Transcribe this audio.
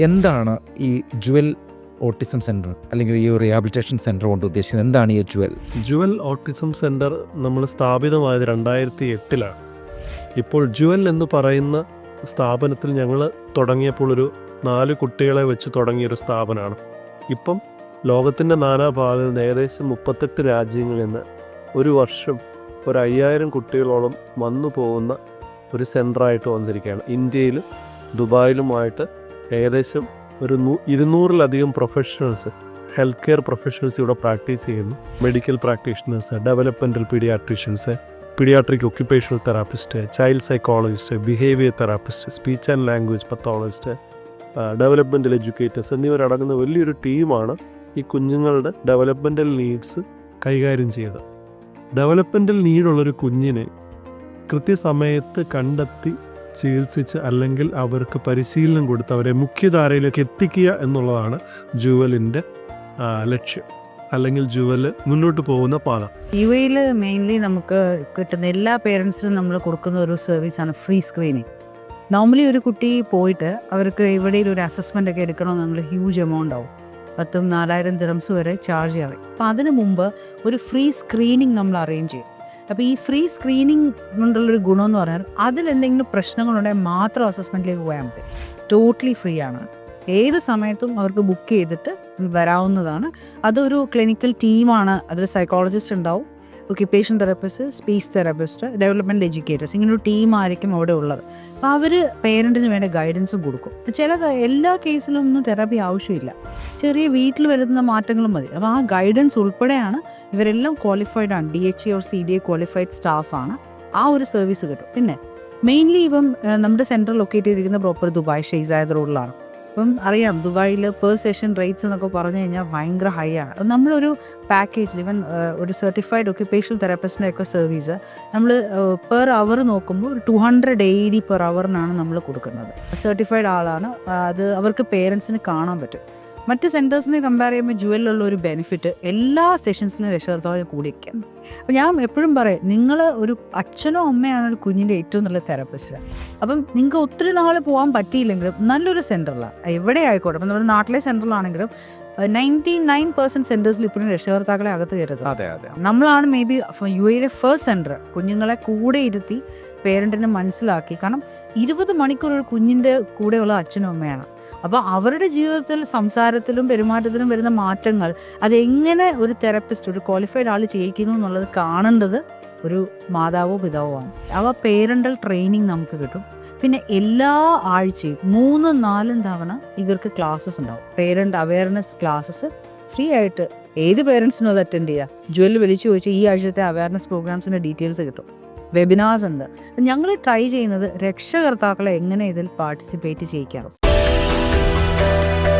എന്താണ് ഈ Jual autism centre അല്ലെങ്കിൽ ഈ റീഹാബിലിറ്റേഷൻ സെന്റർ കൊണ്ട് ഉദ്ദേശിക്കുന്നത്? എന്താണ് ഈ ജുവൽ? ജുവൽ ഓട്ടിസം സെന്റർ നമ്മൾ സ്ഥാപിതമായത് രണ്ടായിരത്തി എട്ടിലാണ് ഇപ്പോൾ ജുവൽ എന്ന് പറയുന്ന സ്ഥാപനത്തിൽ ഞങ്ങൾ തുടങ്ങിയപ്പോൾ ഒരു നാല് കുട്ടികളെ വെച്ച് തുടങ്ങിയൊരു സ്ഥാപനമാണ്. ഇപ്പം ലോകത്തിന്റെ നാനാഭാഗങ്ങളിൽ നിന്ന് ഏകദേശം മുപ്പത്തെട്ട് രാജ്യങ്ങളിൽ നിന്ന് ഒരു വർഷം ഒരു അയ്യായിരം കുട്ടികളോളം വന്നു പോകുന്ന ഒരു സെന്ററായിട്ട് വന്നിരിക്കുകയാണ്. ഇന്ത്യയിലും ദുബായിലുമായിട്ട് ഏകദേശം ഒരു ഇരുന്നൂറിലധികം പ്രൊഫഷണൽസ് ഹെൽത്ത് കെയർ പ്രൊഫഷണൽസ് ഇവിടെ പ്രാക്ടീസ് ചെയ്യുന്നു. Medical practitioners developmental paediatricians paediatric occupational therapist child psychologist behaviour therapist speech and language pathologist developmental educators എന്നിവരടങ്ങുന്ന വലിയൊരു ടീമാണ് ഈ കുഞ്ഞുങ്ങളുടെ ഡെവലപ്മെന്റൽ നീഡ്സ് കൈകാര്യം ചെയ്തത് ഡെവലപ്മെന്റൽ നീഡുള്ളൊരു കുഞ്ഞിനെ കൃത്യസമയത്ത് കണ്ടെത്തി ചികിത്സിച്ച് അല്ലെങ്കിൽ അവർക്ക് പരിശീലനം കൊടുത്ത് അവരെ മുഖ്യധാരയിലേക്ക് എത്തിക്കുക എന്നുള്ളതാണ് ജുവലിന്റെ ലക്ഷ്യം. അല്ലെങ്കിൽ ജുവൽ മുന്നോട്ട് പോകുന്ന പാത. യു എയിൽ മെയിൻലി നമുക്ക് കിട്ടുന്ന എല്ലാ പേരൻസിനും നമ്മൾ കൊടുക്കുന്ന ഒരു സർവീസാണ് ഫ്രീ സ്ക്രീനിങ്. നോർമലി ഒരു കുട്ടി പോയിട്ട് അവർക്ക് ഇവിടെ ഒരു അസസ്മെന്റ് ഒക്കെ എടുക്കണമെന്ന് നമ്മൾ ഹ്യൂജ് എമൗണ്ട് ആവും. പത്തും നാലായിരം ദിറംസ് വരെ ചാർജ് ചെയ്യാറ് അപ്പം അതിന് മുമ്പ് ഒരു ഫ്രീ സ്ക്രീനിങ് നമ്മൾ അറേഞ്ച് ചെയ്യും. അപ്പോൾ ഈ ഫ്രീ സ്ക്രീനിങ് കൊണ്ടുള്ളൊരു ഗുണം എന്ന് പറഞ്ഞാൽ അതിലെന്തെങ്കിലും പ്രശ്നങ്ങളുണ്ടെങ്കിൽ മാത്രം അസസ്മെന്റിലേക്ക് പോയാൽ മതി. ടോട്ടലി ഫ്രീ ആണ്. ഏത് സമയത്തും അവർക്ക് ബുക്ക് ചെയ്തിട്ട് വരാവുന്നതാണ്. അതൊരു ക്ലിനിക്കൽ ടീമാണ് അതിൽ സൈക്കോളജിസ്റ്റ് ഉണ്ടാവും. Occupation therapist speech therapist development educators ഇങ്ങനെ ഒരു ടീമായിരിക്കും അവിടെ ഉള്ളത്. അപ്പോൾ അവർ പേരന്റിന് വേണ്ട ഗൈഡൻസും കൊടുക്കും. ചില എല്ലാ കേസിലും ഒന്നും തെറാപ്പി ആവശ്യമില്ല. ചെറിയ വീട്ടിൽ വരുന്ന മാറ്റങ്ങളും മതി. അപ്പോൾ ആ ഗൈഡൻസ് ഉൾപ്പെടെയാണ് ഇവരെല്ലാം ക്വാളിഫൈഡ് ആണ്. D H or C D A qualified സ്റ്റാഫാണ് ആ ഒരു സർവീസ് കിട്ടും. പിന്നെ മെയിൻലി ഇപ്പം നമ്മുടെ സെൻട്രൽ ലൊക്കേറ്റ് ചെയ്തിരിക്കുന്ന പ്രോപ്പർ ദുബായ് ഷെയ്സായ റോഡിലാണ് അപ്പം അറിയാം ദുബായിൽ പെർ സെഷൻ റേറ്റ്സ് എന്നൊക്കെ പറഞ്ഞു കഴിഞ്ഞാൽ ഭയങ്കര ഹൈ ആണ്. നമ്മളൊരു പാക്കേജിൽ ഇവൻ ഒരു സർട്ടിഫൈഡ് ഒക്യുപ്പേഷണൽ തെറാപ്പിസ്റ്റിന്റെ ഒക്കെ സർവീസ് നമ്മൾ പെർ അവർ നോക്കുമ്പോൾ ഒരു ടു ഹൺഡ്രഡ് എയ്റ്റി പെർ അവറിനാണ് നമ്മൾ കൊടുക്കുന്നത്. സർട്ടിഫൈഡ് ആളാണ് അത് അവർക്ക് പേരൻസിന് കാണാൻ പറ്റും. മറ്റ് സെന്റേഴ്സിനെ കമ്പയർ ചെയ്യുമ്പോൾ ജുവലിലുള്ള ഒരു ബെനിഫിറ്റ് എല്ലാ സെഷൻസിനും രക്ഷകർത്താവിന് കൂടിയിരിക്കാൻ അപ്പം ഞാൻ എപ്പോഴും പറയും നിങ്ങൾ ഒരു അച്ഛനോ അമ്മയാണ് ഒരു കുഞ്ഞിന്റെ ഏറ്റവും നല്ല തെറാപ്പിസ്റ്റ് അപ്പം നിങ്ങൾക്ക് ഒത്തിരി നാൾ പോകാൻ പറ്റിയില്ലെങ്കിലും നല്ലൊരു സെന്ററിലാണ് എവിടെ ആയിക്കോട്ടെ. അപ്പം നമ്മുടെ നാട്ടിലെ സെന്ററിലാണെങ്കിലും നയന്റി നയൻ പെർസെന്റ് സെന്റേഴ്സിൽ ഇപ്പോഴും രക്ഷകർത്താക്കളെ അകത്ത് കയറുന്നത് അതെ അതെ. നമ്മളാണ് മേ ബി യു എയിലെ ഫസ്റ്റ് സെന്റർ കുഞ്ഞുങ്ങളെ കൂടെ ഇരുത്തി പേരന്റിനെ മനസ്സിലാക്കി. കാരണം ഇരുപത് മണിക്കൂർ ഒരു കുഞ്ഞിന്റെ കൂടെയുള്ള അച്ഛനും അമ്മയാണ്. അപ്പോൾ അവരുടെ ജീവിതത്തിൽ സംസാരത്തിലും പെരുമാറ്റത്തിലും വരുന്ന മാറ്റങ്ങൾ അതെങ്ങനെ ഒരു തെറപ്പിസ്റ്റ് ഒരു ക്വാളിഫൈഡ് ആൾ ചെയ്യിക്കുന്നു എന്നുള്ളത് കാണേണ്ടത് ഒരു മാതാവോ പിതാവോ ആണ്. അവ പേരന്റൽ ട്രെയിനിങ് നമുക്ക് കിട്ടും. പിന്നെ എല്ലാ ആഴ്ചയും മൂന്നും നാലും തവണ ഇവർക്ക് ക്ലാസ്സസ് ഉണ്ടാവും. പേരന്റ് അവയർനെസ് ക്ലാസ്സസ് ഫ്രീ ആയിട്ട് ഏത് പേരൻസിനും അത് അറ്റൻഡ് ചെയ്യുക ജുവൽ വിളിച്ചു ചോദിച്ചാൽ ഈ ആഴ്ചത്തെ അവയർനെസ് പ്രോഗ്രാംസിന്റെ ഡീറ്റെയിൽസ് കിട്ടും. വെബിനാർസ് ഉണ്ട്. ഞങ്ങൾ ട്രൈ ചെയ്യുന്നത് രക്ഷകർത്താക്കളെ എങ്ങനെ ഇതിൽ പാർട്ടിസിപ്പേറ്റ് you